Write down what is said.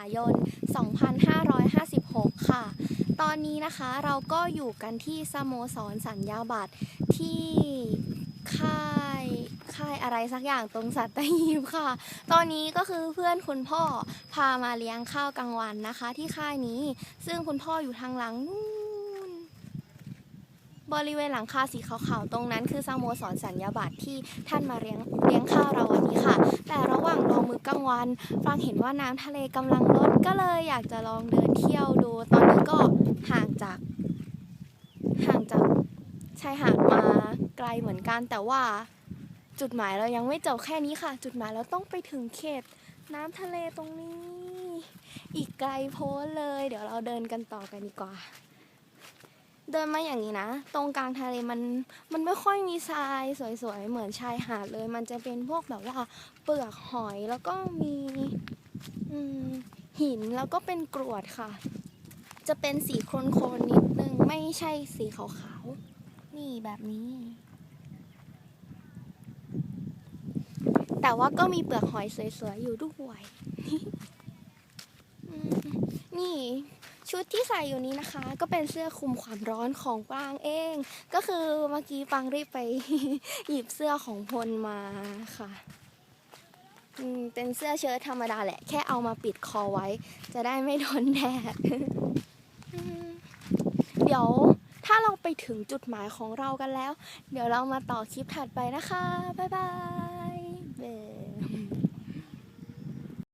ายน 2556 ค่ะ ตอนนี้นะคะเราก็อยู่กันที่สโมสรสัญญาบัตรที่ค่ายค่ายอะไรสักอย่างตรงสัตหีบค่ะ ตอนนี้ก็คือเพื่อนคุณพ่อพามาเลี้ยงข้าวกลางวันนะคะ ที่ค่ายนี้ ซึ่งคุณพ่ออยู่ทางหลังนู่นบริเวณหลังคาสีขาวๆตรงนั้นคือสโมสรสัญญาบัตรที่ท่านมาเลี้ยงเลี้ยงข้าวเราวันนี้ค่ะ กลางวันฟังเห็นว่าน้ำทะเลกำลังลดก็เลยอยากจะลองเดินเที่ยวดู ตอนนี้ก็ห่างจากห่างจากชายหาดมาไกลเหมือนกัน แต่ว่าจุดหมายเรายังไม่จบแค่นี้ค่ะ จุดหมายเราต้องไปถึงเขต น้ำทะเลตรงนี้ อีกไกลโพ้นเลย เดี๋ยวเราเดินกันต่อกันดีกว่า เดินมาอย่างนี้นะ ตรงกลางทะเลมันมันไม่ค่อยมีทรายสวยๆ เหมือนชายหาดเลย มันจะเป็นพวกแบบว่าเปลือกหอยแล้วก็มีหินแล้วก็เป็นกรวดค่ะ จะเป็นสีโคลนๆนิดนึง ไม่ใช่สีขาวๆ นี่แบบนี้ แต่ว่าก็มีเปลือกหอยสวยๆ อยู่ด้วยนี่ ชุดที่ใส่อยู่นี้นะคะ ก็เป็นเสื้อคลุมความร้อนของปางเอง ก็คือเมื่อกี้ปางรีบไปหยิบเสื้อของพลมาค่ะอืมเป็นเสื้อเชิ้ตธรรมดาแหละ แค่เอามาปิดคอไว้ จะได้ไม่โดนแดดเดี๋ยวถ้าเราไปถึงจุดหมายของเรากันแล้ว เดี๋ยวเรามาต่อคลิปถัดไปนะคะ บ๊ายบาย